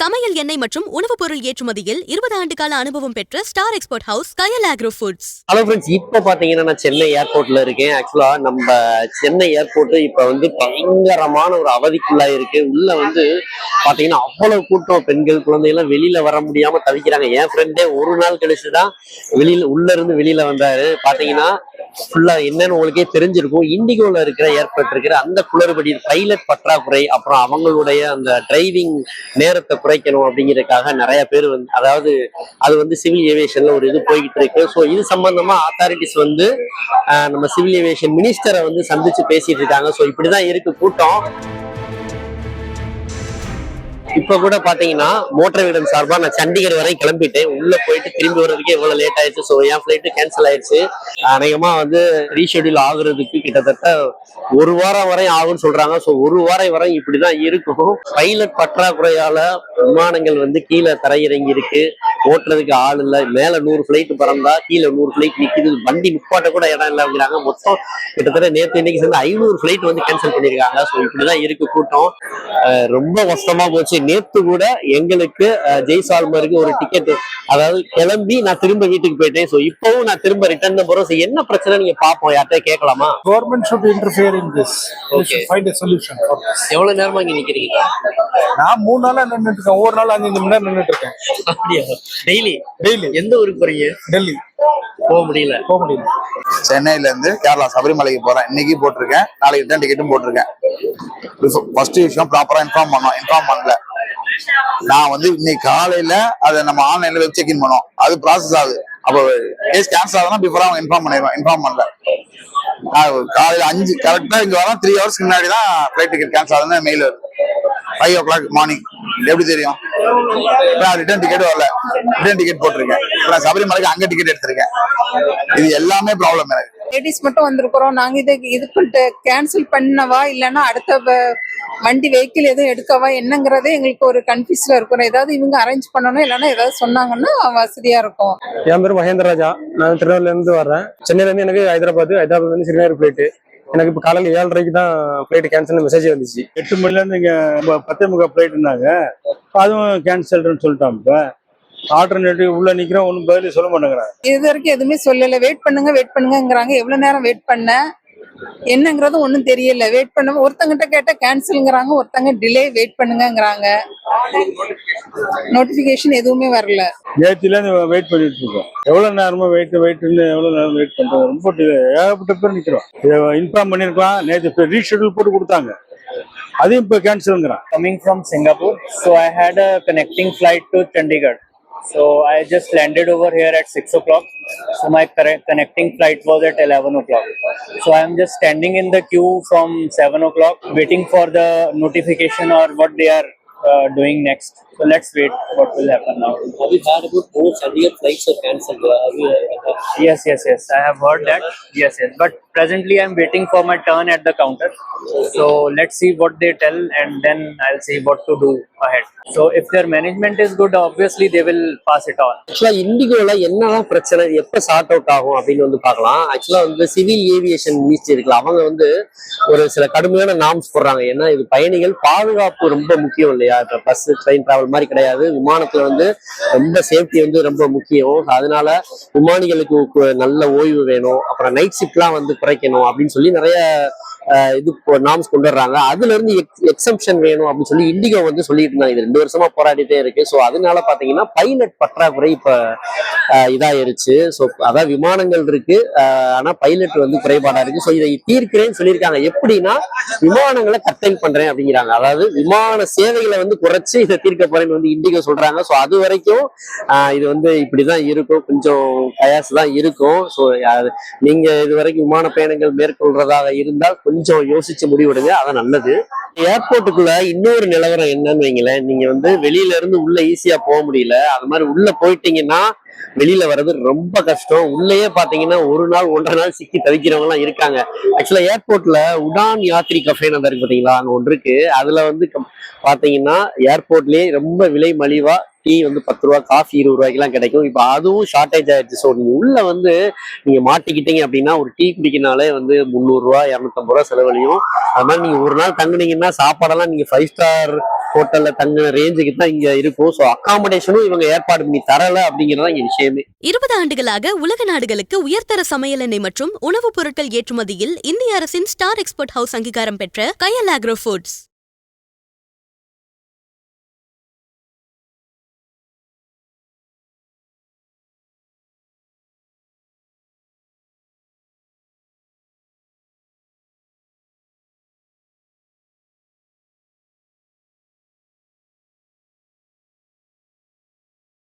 சமையல் எண்ணெய் மற்றும் உணவுப் பொருள் ஏற்றுமதியில் இருபது ஆண்டு கால அனுபவம் பெற்ற star export house Kayal agro foods hello friends இப்போ பார்த்தீங்கன்னா நான் சென்னை ஏர்போர்ட்ல இருக்கேன். ஆக்சுவலா நம்ம சென்னை ஏர்போர்ட் இப்போ வந்து பயங்கரமான ஒரு அவதிக்குள்ளா இருக்கு. உள்ள வந்து பார்த்தீங்கன்னா அவ்வளவு கூட்டம் பெண்கள் குழந்தைகள்லாம் வெளியில வர முடியாம தவிக்கிறாங்க. என் ஃப்ரெண்டே ஒரு நாள் கழிச்சு தான் வெளியில உள்ள இருந்து வெளியில வந்தாரு. பார்த்தீங்கன்னா ஃபுல்லா என்னன்னு உங்களுக்கே தெரிஞ்சிருக்கும். இண்டிகோல இருக்கிற ஏற்பட்டிருக்கிற அந்த குளறுபடி பைலட் பற்றாக்குறை அப்புறம் அவங்களுடைய அந்த டிரைவிங் நேரத்தை குறைக்கணும் அப்படிங்கிறதுக்காக நிறைய பேர் வந்து அதாவது அது வந்து சிவில் ஏவியேஷன்ல ஒரு இது போய்கிட்டு இருக்கு. ஸோ இது சம்பந்தமா அத்தாரிட்டிஸ் வந்து ஆஹ், நம்ம சிவில் ஏவியேஷன் மினிஸ்டரை வந்து சந்திச்சு பேசிட்டு இருக்காங்க. ஸோ இப்படிதான் இருக்கு கூட்டம். இப்ப கூட பாத்தீங்கன்னா மோட்டர் வீடன் சார்பா நான் சண்டிகர் வரை கிளம்பிட்டேன். உள்ள போயிட்டு திரும்பி வர்றதுக்கே இவ்வளவு லேட் ஆயிடுச்சு. ஸோ என் ஃபிளைட்டு கேன்சல் ஆயிடுச்சு. அநேகமா வந்து ரீஷெடியூல் ஆகுறதுக்கு கிட்டத்தட்ட ஒரு வாரம் வரை ஆகும்னு சொல்றாங்க. ஸோ ஒரு வாரம் வரை இப்படிதான் இருக்கும். பைலட் பற்றாக்குறையால விமானங்கள் வந்து கீழே தரையிறங்கி இருக்கு ஓட்டுறதுக்கு ஆள் இல்லை. மேல நூறு ஃபிளைட் பறந்தா கீழே நூறு ஃபிளைட் நிக்குது. வண்டி நிப்பாட்ட கூட இடம் இல்லை அப்படிங்கிறாங்க. மொத்தம் கிட்டத்தட்ட நேற்று இன்னைக்கு சேர்ந்து ஐநூறு ஃபிளைட் வந்து கேன்சல் பண்ணியிருக்காங்க ஸோ இப்படிதான் இருக்கு கூட்டம். ரொம்ப கஷ்டமா போச்சு. நேத்து கூட எங்களுக்கு ஜெய்சால்மருக்கு ஒரு டிக்கெட் அதாவது கிளம்பி நான் திரும்ப வீட்டுக்கு போயிட்டேன். ஸோ இப்பவும் நான் திரும்ப ரிட்டர்ன் தான் போறோம் ஸோ என்ன பிரச்சனை நீங்க பாப்போம் யார்கிட்ட கேட்கலாமா? This. They Okay. should find a solution for this. எவ்வளவு நேரமா இங்க நிக்கிறீங்க? நான் மூணு நாளா நின்னுட்டு இருக்கேன். ஒவ்வொரு நாள் அஞ்சு மணி நேரம் நின்னுட்டு இருக்கேன். அப்படியா? டெய்லி டெய்லி எந்த ஊருக்கு போறீங்க? டெல்லி போக முடியல. போக முடியல. சென்னையில இருந்து கேரளா சபரிமலைக்கு போறேன். இன்னைக்கு போட்டிருக்கேன். நாளைக்கு ரிட்டர்ன் டிக்கெட்டும் போட்டிருக்கேன். ஃபர்ஸ்ட் விஷயம் ப்ராப்பரா இன்ஃபார்ம் பண்ணோம் இன்ஃபார்ம் பண்ணல. நான் வந்து இன்னைக்கு காலையில அதை நம்ம ஆன்லைன்ல வெப் செக் இன் பண்ணோம். அது ப்ராசஸ் ஆகுது. அப்போ கேஸ் கேன்சல் ஆகுதுன்னா பிஃபோரா அவங்க இன்ஃபார்ம் பண்ணிடுவோம் இன்ஃபார்ம் பண்ணல. நான் காலையில அஞ்சு கரெக்டா இங்க வரோம் த்ரீ ஹவர்ஸ்க்கு முன்னாடி தான் ஃபிளைட் டிக்கெட் கேன்சல் ஆகுதுன்னு மெயில் வருது. ஃபைவ் ஓ கிளாக் மார்னிங் எப்படி தெரியும்? நான் ரிட்டர்ன் டிக்கெட் வரல. ரிட்டர்ன் டிக்கெட் போட்டிருக்கேன். நான் சபரிமலைக்கு அங்க டிக்கெட் எடுத்திருக்கேன். இது எல்லாமே ப்ராப்ளம் எனக்கு. லேடிஸ் மட்டும் வந்திருக்கிறோம். நாங்க இதை இது பண்ணிட்டு கேன்சல் பண்ணவா? இல்லைன்னா அடுத்த வண்டி வெஹிக்கிள் எதுவும் எடுக்கவா? என்னங்கிறதே எங்களுக்கு ஒரு கன்ஃபியூஸ்ல இருக்கிறோம் ஏதாவது இவங்க அரேஞ்ச் பண்ணணும் இல்லைன்னா ஏதாவது சொன்னாங்கன்னா வசதியா இருக்கும். என் பேர் மகேந்திர ராஜா நான் திருநெல்வேலில இருந்து வர்றேன். சென்னையில இருந்து எனக்கு ஹைதராபாத் ஹைதராபாத் வந்து ஸ்ரீநகர் ஃபிளைட்டு எனக்கு இப்போ காலையில் ஏழரைக்கு தான் ஃபிளைட் கேன்சல் மெசேஜ் வந்துச்சு. எட்டு மணில இருந்து இங்க பத்தே முக்கால் ஃபிளைட்னாங்க அதுவும் கேன்சல்டுன்னு சொல்லிட்டான் இப்ப. ஆல்டர்னேட்டிவ் உள்ள நிக்கிறோம் ஒன்றும் பதில் சொல்ல மாட்டேங்கிறாங்க. இது வரைக்கும் எதுவுமே சொல்லல. வெயிட் பண்ணுங்க வெயிட் பண்ணுங்கங்கிறாங்க. எவ்வளவு நேரம் வெயிட் பண்ண? என்னங்கிறது ஒன்றும் தெரியல. வெயிட் பண்ண ஒருத்தங்கிட்ட கேட்டா கேன்சல்ங்கிறாங்க ஒருத்தங்க டிலே வெயிட் பண்ணுங்கங்கிறாங்க. நோட்டிபிகேஷன் எதுவுமே வரல. நேத்தில இருந்து வெயிட் பண்ணிட்டு இருக்கோம். எவ்வளவு நேரமா வெயிட் வெயிட்னு எவ்வளவு நேரம் வெயிட் பண்றது ரொம்ப. ஏகப்பட்ட பேர் நிக்கிறோம். இதை இன்ஃபார்ம் பண்ணிருக்கலாம் நேற்று ரீஷெடியூல் போட்டு கொடுத்தாங்க. அதையும் இப்போ கேன்சலுங்கிறான் coming from Singapore. So I had a connecting flight to Chandigarh. So I just landed over here at six o'clock. So my connecting flight was at eleven o'clock. So I am just standing in the queue from seven o'clock, waiting for the notification or what they are uh, doing next. So let's wait what will happen now. Have you heard about more Chandigarh flights are cancelled? Yes, yes, yes. I have heard that. Yes, yes. But presently I'm waiting for my turn at the counter. So let's see what they tell and then I'll see what to do ahead. So if their management is good, obviously they will pass it on. ஆக்சுவலா இண்டிகோல என்னதான் பிரச்சனை எப்ப sort out ஆகும் அப்படின்னு வந்து பார்க்கலாம் ஆக்சுவலா வந்து சிவில் ஏவியேஷன் மினிஸ்ட்ரி இருக்குல்ல அவங்க வந்து ஒரு சில கடுமையான நாம்ஸ் போடுறாங்க ஏன்னா இது பயணிகள் பாதுகாப்பு ரொம்ப முக்கியம் இல்லையா இப்ப பஸ் ட்ரெயின் டிராவல் மாதிரி கிடையாது. விமானத்துல வந்து ரொம்ப சேஃப்டி வந்து ரொம்ப முக்கியம். அதனால விமானிகளுக்கு நல்ல ஓய்வு வேணும். அப்புறம் நைட் ஷிப்ட்லாம் வந்து குறைக்கணும் அப்படின்னு சொல்லி நிறைய இது நாம்ஸ் கொண்டு வர்றாங்க அதுல இருந்து எக்ஸம்ஷன் வேணும் அப்படின்னு சொல்லி இண்டிகோ வந்து சொல்லிட்டு இருந்தாங்க. இது ரெண்டு வருஷமா போராடிட்டே இருக்கு. ஸோ அதனால பாத்தீங்கன்னா பைலட் பற்றாக்குறை இப்ப இதாயிருச்சு. ஸோ அதான் விமானங்கள் இருக்கு. ஆனா பைலட் வந்து குறைபாடா இருக்கு. ஸோ இதை தீர்க்கிறேன்னு சொல்லியிருக்காங்க. எப்படின்னா விமானங்களை கட்டல் பண்றேன் அப்படிங்கிறாங்க. அதாவது விமான சேவைகளை வந்து குறைச்சு இதை தீர்க்க போறேன்னு வந்து இண்டிகோ சொல்றாங்க. ஸோ அது வரைக்கும் இது வந்து இப்படிதான் இருக்கும். கொஞ்சம் கயாசு தான் இருக்கும். ஸோ நீங்க இது வரைக்கும் விமான பயணங்கள் மேற்கொள்றதாக இருந்தால் கொஞ்சம் கொஞ்சம் யோசிச்சு முடிவெடுங்க. அதான் நல்லது. ஏர்போர்ட்டுக்குள்ள இன்னொரு நிலவரம் என்னன்னு வைங்களேன். நீங்க வந்து வெளியில இருந்து உள்ள ஈஸியா போக முடியல. அது மாதிரி உள்ள போயிட்டீங்கன்னா வெளியில வர்றது ரொம்ப கஷ்டம். உள்ளேயே பாத்தீங்கன்னா ஒரு நாள் ஒன்றரை நாள் சிக்கி தவிக்கிறவங்க எல்லாம் இருக்காங்க. ஆக்சுவலா ஏர்போர்ட்ல உடான் யாத்ரி கஃபேன்னு அந்த இருக்கு பாத்தீங்களா? அங்க ஒன்று இருக்கு. அதுல வந்து கம்- பாத்தீங்கன்னா ஏர்போர்ட்லயே ரொம்ப விலை மலிவா டீ வந்து பத்து ரூபா காஃபி இருபது ரூபாய்க்குலாம் கிடைக்கும். இப்போ அதுவும் ஷார்ட்டேஜ் ஆயிடுச்சு. ஸோ நீங்கள் உள்ளே வந்து நீங்கள் மாட்டிக்கிட்டீங்க அப்படின்னா ஒரு டீ குடிக்கினாலே வந்து முந்நூறுரூவா இரநூத்தம்பது ரூபா செலவழியும். அது மாதிரி ஒரு நாள் தங்குனீங்கன்னா சாப்பாடெல்லாம் நீங்கள் ஃபைவ் ஸ்டார் ஹோட்டல்ல தங்கின ரேஞ்சுக்கு தான் இங்க இருக்கும். ஸோ அகாமடேஷனும் இவங்க ஏற்பாடு பண்ணி தரல அப்படிங்கிறதா இங்க விஷயமே. இருபது ஆண்டுகளாக உலக நாடுகளுக்கு உயர்தர சமையல் எண்ணெய் மற்றும் உணவுப் பொருட்கள் ஏற்றுமதியில் இந்திய அரசின் ஸ்டார் எக்ஸ்போர்ட் ஹவுஸ் அங்கீகாரம் பெற்ற கயல் ஆக்ரோ ஃபுட்ஸ்